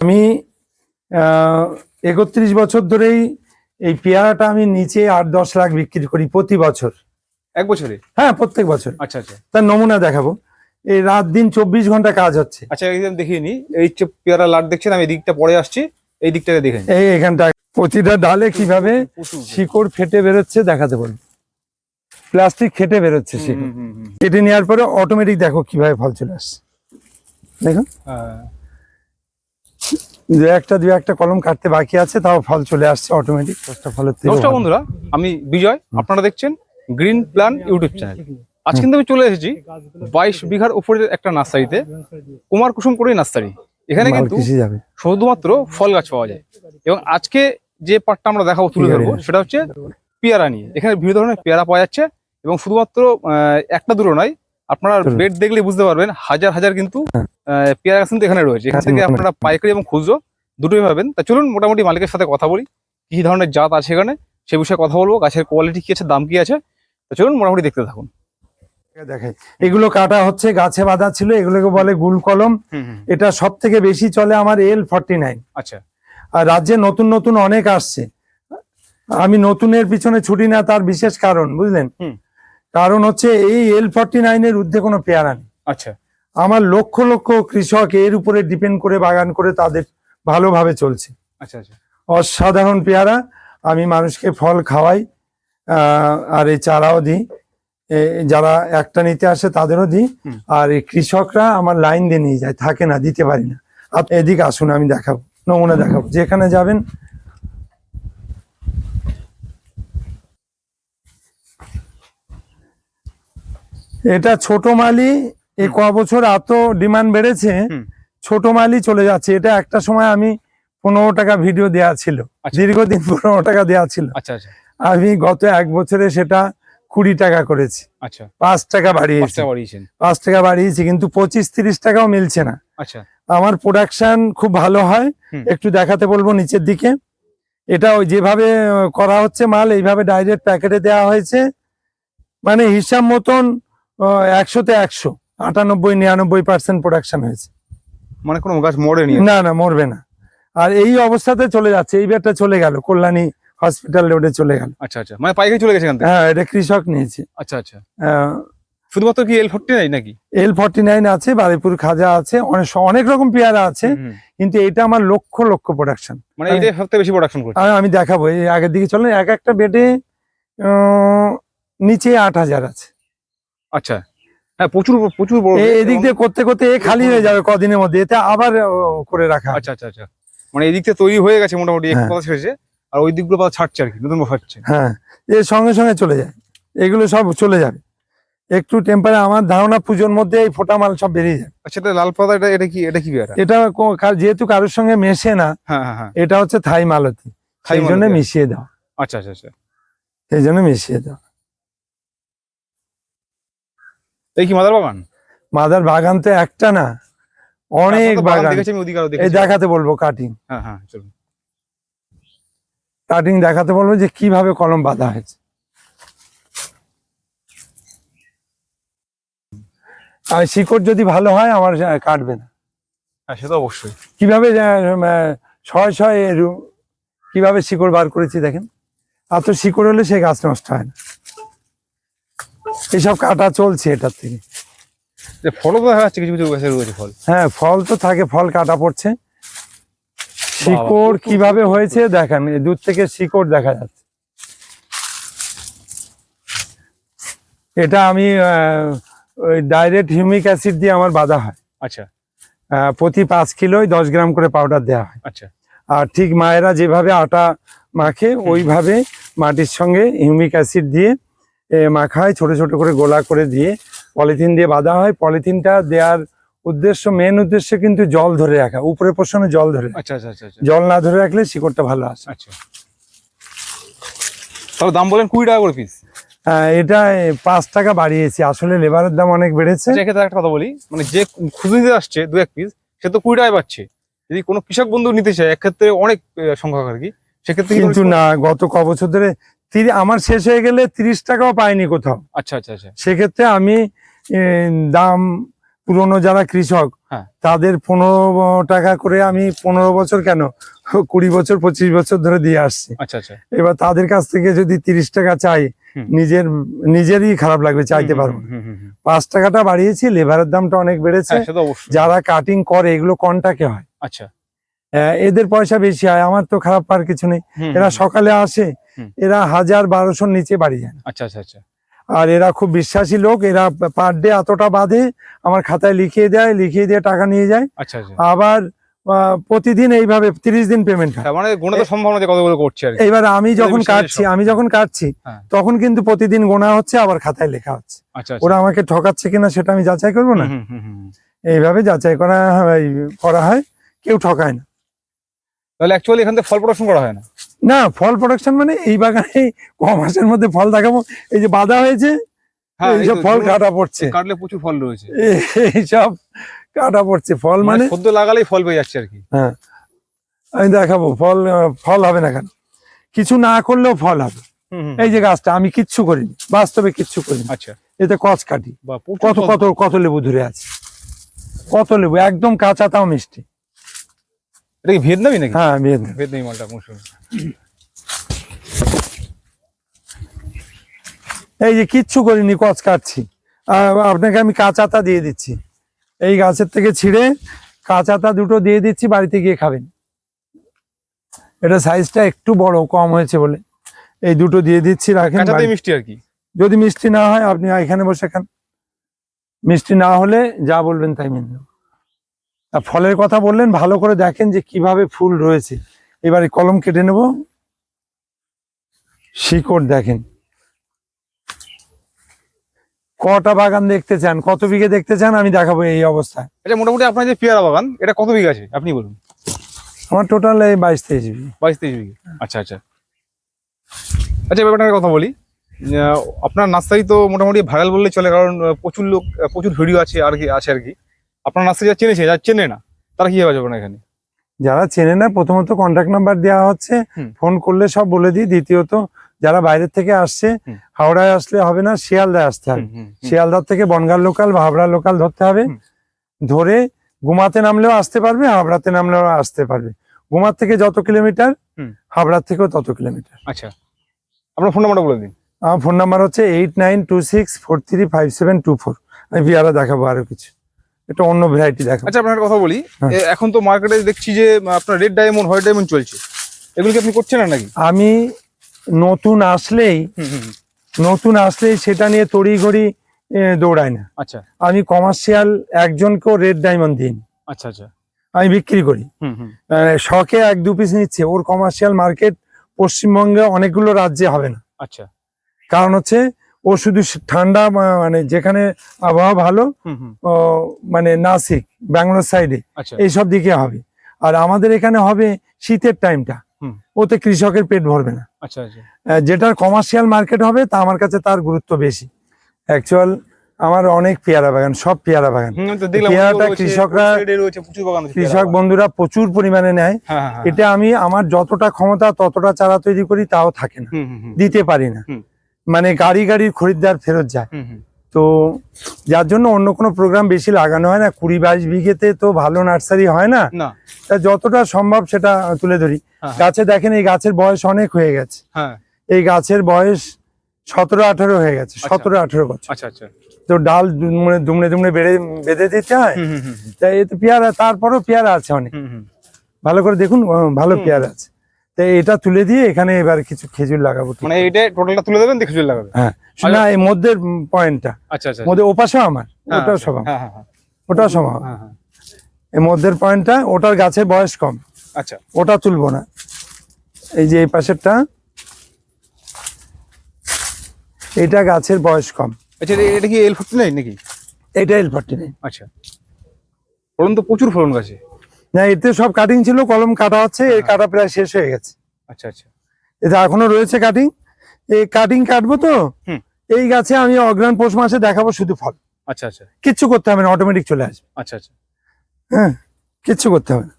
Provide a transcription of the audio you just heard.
আমি একত্রিশ বছর ধরেই এই পেয়ারাটা আমি নিচে আট দশ লাখ বিক্রি করি প্রতি বছর। এক বছরে? হ্যাঁ প্রত্যেক বছর। আচ্ছা আচ্ছা। তার নমুনা দেখাবো। এই রাত দিন চব্বিশ ঘণ্টা কাজ হচ্ছে। আচ্ছা একদম দেখিয়ে নি এই পেয়ারা লাট দেখছেন আমি দিকটা পরে আসছি এই দিকটাকে দেখে। এই এখানটা প্রতিটা ডালে কীভাবে শিকড় ফেটে বেরোচ্ছে দেখাতে বলব। প্লাস্টিক খেটে বেরোচ্ছে শিকড়। কেটে নেওয়ার পরে অটোমেটিক দেখো কীভাবে ফল চলে আসছে। দেখো হ্যাঁ। দু একটা দু একটা কলম কাটতে বাকি আছে তাও ফল চলে আসছে অটোমেটিক দশটা ফলের নমস্কার বন্ধুরা আমি বিজয় আপনারা দেখছেন গ্রিন প্ল্যান ইউটিউব চ্যানেল আজ কিন্তু আমি চলে এসেছি বাইশ বিঘার উপরের একটা নার্সারিতে কুমার কুসুম করে নার্সারি। এখানে কিন্তু শুধুমাত্র ফল গাছ পাওয়া যায়। এবং আজকে যে পার্টটা আমরা দেখাবো তুলে ধরবো সেটা হচ্ছে পেয়ারা নিয়ে। এখানে বিভিন্ন ধরনের পেয়ারা পাওয়া যাচ্ছে এবং শুধুমাত্র আহ, একটা দুটো নয় আপনারা। বেড দেখলে বুঝতে পারবেন হাজার হাজার কিন্তু আহ, পেয়ারা গাছ কিন্তু এখানে রয়েছে। এখান হ্যাঁ, থেকে আপনারা পাইকারি এবং খুচরো দুটোই পাবেন। তা চলুন মোটামুটি মালিকের সাথে কথা বলি কি ধরনের জাত আছে এখানে সে বিষয়ে কথা বলব গাছের কোয়ালিটি কি আছে দাম কি আছে। তো চলুন মোটামুটি দেখতে থাকুন। দেখাই এগুলো কাটা হচ্ছে গাছে বাঁধা ছিল এগুলোকে বলে গুল কলম। এটা সব থেকে বেশি চলে আমার এল ফর্টি নাইন আচ্ছা। আর রাজ্যে নতুন নতুন অনেক আসছে। আমি নতুনের পিছনে ছুটি না তার বিশেষ কারণ বুঝলেন। কারণ হচ্ছে এই এল ফর্টি নাইনের ঊর্ধ্বে কোনো পেয়ারা নেই। আচ্ছা। আমার লক্ষ লক্ষ কৃষক এর উপরে ডিপেন্ড করে বাগান করে তাদের ভালোভাবে চলছে। আচ্ছা আচ্ছা। অসাধারণ পেয়ারা আমি মানুষকে ফল খাওয়াই আহ, আর এই চারাও দিই। যারা একটা নিতে আসে তাদেরও দিই। আর এই কৃষকরা আমার লাইন দিয়ে নিয়ে যায় থাকে না দিতে পারি না। আপনি এদিকে আসুন আমি দেখাবো নমুনা দেখাবো। যেখানে যাবেন এটা ছোট মালি এ ক বছর এত ডিমান্ড বেড়েছে। ছোট মালি চলে যাচ্ছে। এটা একটা সময় আমি পনেরো টাকা ভিডিও দেওয়া ছিল আচ্ছা। দীর্ঘদিন পনেরো টাকা দেওয়া ছিল। আচ্ছা আচ্ছা। আমি গত এক বছরে সেটা কুড়ি টাকা করেছি। আচ্ছা। পাঁচ টাকা বাড়িয়েছি। পাঁচ টাকা বাড়িয়েছি কিন্তু পঁচিশ তিরিশ টাকাও মিলছে না। আচ্ছা। আমার প্রোডাকশন খুব ভালো হয়। একটু দেখাতে বলব নিচের দিকে। এটা ওই যেভাবে করা হচ্ছে মাল এইভাবে ডাইরেক্ট প্যাকেটে দেওয়া হয়েছে। মানে হিসাব মতন একশোতে একশো। আটানব্বই নিরানব্বই পার্সেন্ট প্রোডাকশন হয়েছে। মানে কোনো গাছ মরেনি না? না মরবে না। আর এই অবস্থাতে চলে যাচ্ছে এই বেডটা চলে গেল কল্যাণী হসপিটাল রোডে চলে গেল। আচ্ছা আচ্ছা। মানে পাইকারি চলে গেছে হ্যাঁ এটা কৃষক নিয়েছে। আচ্ছা আচ্ছা। শুধুমাত্র কি এল ফোরটি নাই নাকি? এল ফর্টি নাইন আছে বারিপুর খাজা আছে অনেক অনেক রকম পেয়ারা আছে কিন্তু এটা আমার লক্ষ লক্ষ প্রোডাকশন মানে এইটাই সবথেকে বেশি প্রোডাকশন করছে। আমি দেখাবো এই আগের দিকে চলেন এক একটা বেডে নিচে আট হাজার আছে। আচ্ছা। হ্যাঁ প্রচুর প্রচুর বড় এদিক দিয়ে করতে করতে এ খালি হয়ে যাবে কদিনের মধ্যে এটা আবার করে রাখা আচ্ছা আচ্ছা আচ্ছা। মানে এই দিক থেকে তৈরি হয়ে গেছে মোটামুটি এক হ্যাঁ। কথা ছেড়েছে আর ওই দিকগুলো পাতা ছাড়ছে আর কি নতুন বসাচ্ছে হ্যাঁ এর সঙ্গে সঙ্গে চলে যায়। এগুলো সব চলে যাবে। একটু টেম্পারে আমার ধারণা পুজোর মধ্যে এই ফোটা মাল সব বেরিয়ে যাবে। আচ্ছা এটা লাল পাতা এটা এটা কি এটা কি পেয়ারা এটা যেহেতু কারোর সঙ্গে মেশে না হ্যাঁ হ্যাঁ হ্যাঁ। এটা হচ্ছে থাই মালতি। থাই সেই জন্য মিশিয়ে দাও আচ্ছা আচ্ছা আচ্ছা। সেই জন্য মিশিয়ে দাও এই কি মাদার বাগান? মাদার বাগান তো একটা না। অনেক বাগান দেখেছি আমি ওদিকে আরও এই দেখাতে বলব কাটিং হ্যাঁ হ্যাঁ চলুন। কাটিং দেখাতে বলব যে কীভাবে কলম বাঁধা হয়েছে। আর শিকড় যদি ভালো হয় আমার কাটবে না। হ্যাঁ সে তো অবশ্যই। কীভাবে ছয় ছয় কীভাবে শিকড় বার করেছি দেখেন? এত শিকড় হলে সে গাছ নষ্ট হয় না। এসব কাটা চলছে এটার থেকে। যে ফলও তো দেখা যাচ্ছে কিছু কিছু গাছের রয়েছে ফল। হ্যাঁ ফল তো থাকে ফল কাটা পড়ছে। শিকড় কীভাবে হয়েছে দেখেন দূর থেকে শিকড় দেখা যাচ্ছে। এটা আমি ওই ডাইরেক্ট হিউমিক অ্যাসিড দিয়ে আমার বাঁধা হয়। আচ্ছা। প্রতি পাঁচ কিলোয় দশ গ্রাম করে পাউডার দেওয়া হয়। আচ্ছা। আর ঠিক মায়েরা যেভাবে আটা মাখে ওইভাবে মাটির সঙ্গে হিউমিক অ্যাসিড দিয়ে এ, মাখা ছোট ছোট করে গোলা করে দিয়ে পলিথিন দিয়ে বাঁধা হয়। পলিথিনটা দেওয়ার উদ্দেশ্য মেন উদ্দেশ্য কিন্তু জল ধরে রাখা উপরে পোষণে জল ধরে। আচ্ছা আচ্ছা আচ্ছা জল না ধরে রাখলে শিকড়টা ভালো আসে। আচ্ছা। তাহলে দাম বলেন কুড়ি টাকা করে পিস আহ, এটা পাঁচ টাকা বাড়িয়েছি। আসলে লেবারের দাম অনেক বেড়েছে। সেক্ষেত্রে একটা কথা বলি। মানে যে খুঁজে আসছে দু এক পিস সে তো কুড়ি টাকায় পাচ্ছে। যদি কোনো কৃষক বন্ধু নিতে চায় এক্ষেত্রে অনেক সংখ্যক আর কি। সেক্ষেত্রে কিন্তু না গত ক বছর ধরে আমার শেষ হয়ে গেলে তিরিশ টাকাও পাইনি কোথাও। আচ্ছা আচ্ছা আচ্ছা। সেক্ষেত্রে আমি দাম পুরনো যারা কৃষক হ্যাঁ। তাদের পনেরো টাকা করে আমি পনেরো বছর কেন কুড়ি বছর পঁচিশ বছর ধরে দিয়ে আসছি। আচ্ছা আচ্ছা। এবার তাদের কাছ থেকে যদি তিরিশ টাকা চাই নিজের নিজেরই খারাপ লাগবে চাইতে পারব। পাঁচ টাকাটা বাড়িয়েছি লেবারের দামটা অনেক বেড়েছে। হ্যাঁ যারা কাটিং করে এগুলো কন্টাকে হয়? আচ্ছা। এদের পয়সা বেশি হয় আমার তো খারাপ পার কিছু নেই। এরা সকালে আসে। এরা হাজার বারোশোর নিচে বাড়ি যায় না। আচ্ছা আচ্ছা আচ্ছা। আর এরা খুব বিশ্বাসী লোক এরা পার ডে এতটা বাঁধে আমার খাতায় লিখিয়ে দেয় লিখিয়ে দিয়ে টাকা নিয়ে যায়। আচ্ছা আচ্ছা। আবার প্রতিদিন এইভাবে তিরিশ দিন পেমেন্ট মানে এইবার আমি যখন কাটছি আমি যখন কাটছি। তখন কিন্তু প্রতিদিন গোনা হচ্ছে আবার খাতায় লেখা হচ্ছে। আচ্ছা আচ্ছা। ওরা আমাকে ঠকাচ্ছে কিনা সেটা আমি যাচাই করব না। এইভাবে যাচাই করা করা হয় কেউ ঠকায় না। তাহলে অ্যাকচুয়ালি এখান থেকে ফল প্রোডাকশন করা হয় না? না ফল প্রোডাকশন মানে এই বাগানে ক মাসের মধ্যে ফল দেখাবো। এই যে বাধা হয়েছে হ্যাঁ এইসব ফল কাটা পড়ছে। কাটলে প্রচুর ফল রয়েছে। এই- এইসব কাটা পড়ছে ফল মানে মানে সদ্য লাগালেই ফল পেয়ে যাচ্ছে আর কি। হ্যাঁ। আমি দেখাবো ফল ফল হবে না কেন? কিছু না করলেও ফল হবে। এই যে গাছটা আমি কিচ্ছু করিনি বাস্তবে কিচ্ছু করিনি। আচ্ছা। এতে কচ কাটি। কত কত কত লেবু ধরে আছে? কত লেবু? একদম কাঁচা তাও মিষ্টি। এটা কি ভিয়েতনামি নাকি? হ্যাঁ ভিয়েতনাম। ভিয়েতনামি মালটা মৌসুমি এই যে কিচ্ছু করিনি কচ কাটছি। আপনাকে আমি কাঁচাতা দিয়ে দিচ্ছি। এই গাছের থেকে ছিঁড়ে কাঁচাতা দুটো দিয়ে দিচ্ছি বাড়িতে গিয়ে খাবেন। এটা সাইজটা একটু বড় কম হয়েছে বলে। এই দুটো দিয়ে দিচ্ছি রাখেন মিষ্টি আর কি? যদি মিষ্টি না হয় আপনি এখানে বসে খান। মিষ্টি না হলে যা বলবেন তাই মেনে ফলের কথা বললেন ভালো করে দেখেন যে কীভাবে ফুল রয়েছে। এবারে কলম কেটে নেব। শিকড় দেখেন। কটা বাগান দেখতে চান? কত বিঘে দেখতে চান? আমি দেখাবো এই অবস্থায়। আচ্ছা মোটামুটি আপনার যে পেয়ারা বাগান এটা কত বিঘা আছে? আপনি বলুন। আমার টোটাল এই বাইশ তেইশ বিঘে। বাইশ তেইশ বিঘে। আচ্ছা আচ্ছা। আচ্ছা ব্যাপারটার কথা বলি। আপনার নার্সারি তো মোটামুটি ভাইরাল বললে চলে কারণ প্রচুর লোক প্রচুর ভিডিও আছে আর কি আছে আর কি। আপনার নার্সারি যারা চেনেছে? যারা চেনে না। তারা কীভাবে যাবে না এখানে? যারা চেনে না প্রথমত কন্ট্যাক্ট নাম্বার দেওয়া হচ্ছে। ফোন করলে সব বলে দিই। দ্বিতীয়ত যারা বাইরের থেকে আসছে হাওড়ায় আসলে হবে না শিয়ালদায় আসতে হবে। শিয়ালদার থেকে বনগাঁ লোকাল বা হাবড়া লোকাল ধরতে হবে। ধরে গুমাতে নামলেও আসতে পারবে হাবড়াতে নামলেও আসতে পারবে। গুমার থেকে যত কিলোমিটার। হাবড়ার থেকেও তত কিলোমিটার আচ্ছা। আপনার ফোন নাম্বারটা বলে দিন। আমার ফোন নাম্বার হচ্ছে eight nine two six four three five seven two four আমি বিয়ারা দেখাবো আরও কিছু। এটা অন্য ভ্যারাইটি দেখাবো। আচ্ছা আপনার কথা বলি। হ্যাঁ। এখন তো মার্কেটে দেখছি যে আপনার রেড ডায়মন্ড হোয়াইট ডায়মন্ড চলছে। এগুলো কি আপনি করছেন না নাকি? আমি নতুন আসলেই। নতুন আসলেই সেটা নিয়ে তড়িঘড়ি দৌড়াই না। আচ্ছা। আমি কমার্শিয়াল একজনকেও রেড ডায়মন্ড দিন আচ্ছা আচ্ছা। আমি বিক্রি করি। শখে এক দু পিস নিচ্ছে। ওর কমার্শিয়াল মার্কেট পশ্চিমবঙ্গে অনেকগুলো রাজ্যে হবে না। আচ্ছা। কারণ হচ্ছে ও শুধু ঠান্ডা মানে যেখানে আবহাওয়া ভালো মানে নাসিক ব্যাঙ্গালোর সাইডে আচ্ছা। এইসব দিকে হবে। আর আমাদের এখানে হবে শীতের টাইমটা। ওতে কৃষকের পেট ভরবে না। আচ্ছা আচ্ছা। যেটার কমার্শিয়াল মার্কেট হবে তা আমার কাছে তার গুরুত্ব বেশি। অ্যাকচুয়াল আমার অনেক পেয়ারা বাগান সব পেয়ারা বাগান। পেয়ারাটা কৃষকরা- কৃষক বন্ধুরা প্রচুর পরিমাণে নেয়। হ্যাঁ হ্যাঁ হ্যাঁ। এটা আমি আমার যতটা ক্ষমতা ততটা চারা তৈরি করি তাও থাকে না। দিতে পারি না। মানে গাড়ি গাড়ির খরিদ্দার ফেরত যায়। তো যার জন্য অন্য কোনো প্রোগ্রাম বেশি লাগানো হয় না। কুড়ি বাইশ বিঘেতে তো ভালো নার্সারি হয় না। তা যতটা সম্ভব সেটা তুলে ধরি। হ্যাঁ। গাছে দেখেন এই গাছের বয়স অনেক হয়ে গেছে। হ্যাঁ। এই গাছের বয়স সতেরো আঠারো হয়ে গেছে। সতেরো আঠারো বছর। আচ্ছা আচ্ছা। তো ডাল দুমড়ে দুমড়ে বেড়ে বেঁধে দিতে হয়। তাই এতে পেয়ারা তারপরও পেয়ারা আছে অনেক। ভালো করে দেখুন ভালো পেয়ারা আছে। এটা তুলে দিয়ে এখানে এবার কিছু খেজুর লাগাবো মানে এইটা টোটালটা তুলে দেবেন চলে লাগাবে হ্যাঁ। না এই মধ্যের পয়েন্টটা। আচ্ছা আচ্ছা মধ্যে ওপাশেও আমার হ্যাঁ, ওটাও সব হ্যাঁ হ্যাঁ ওটাও সব। হ্যাঁ হ্যাঁ। এই মধ্যের পয়েন্টটা ওটার গাছের বয়স কম। আচ্ছা। ওটা তুলবো না। এই যে এই পাশেরটা এটা গাছের বয়স কম। আচ্ছা এটা- এটা কি এল ফোর্টি নাকি? এটা এল ফর্টি আচ্ছা। ফলন তো প্রচুর ফলন গাছে। না এতে সব কাটিং ছিল কলম কাটা হচ্ছে এই কাটা প্রায় শেষ হয়ে গেছে। আচ্ছা আচ্ছা। এটা এখনও রয়েছে কাটিং এই কাটিং কাটবো তো? হুম। এই গাছে আমি অগ্রাণ পৌষ মাসে দেখাবো শুধু ফল। আচ্ছা আচ্ছা। কিচ্ছু করতে হবে না অটোমেটিক চলে আসবে। আচ্ছা আচ্ছা। হ্যাঁ কিচ্ছু করতে হবে না।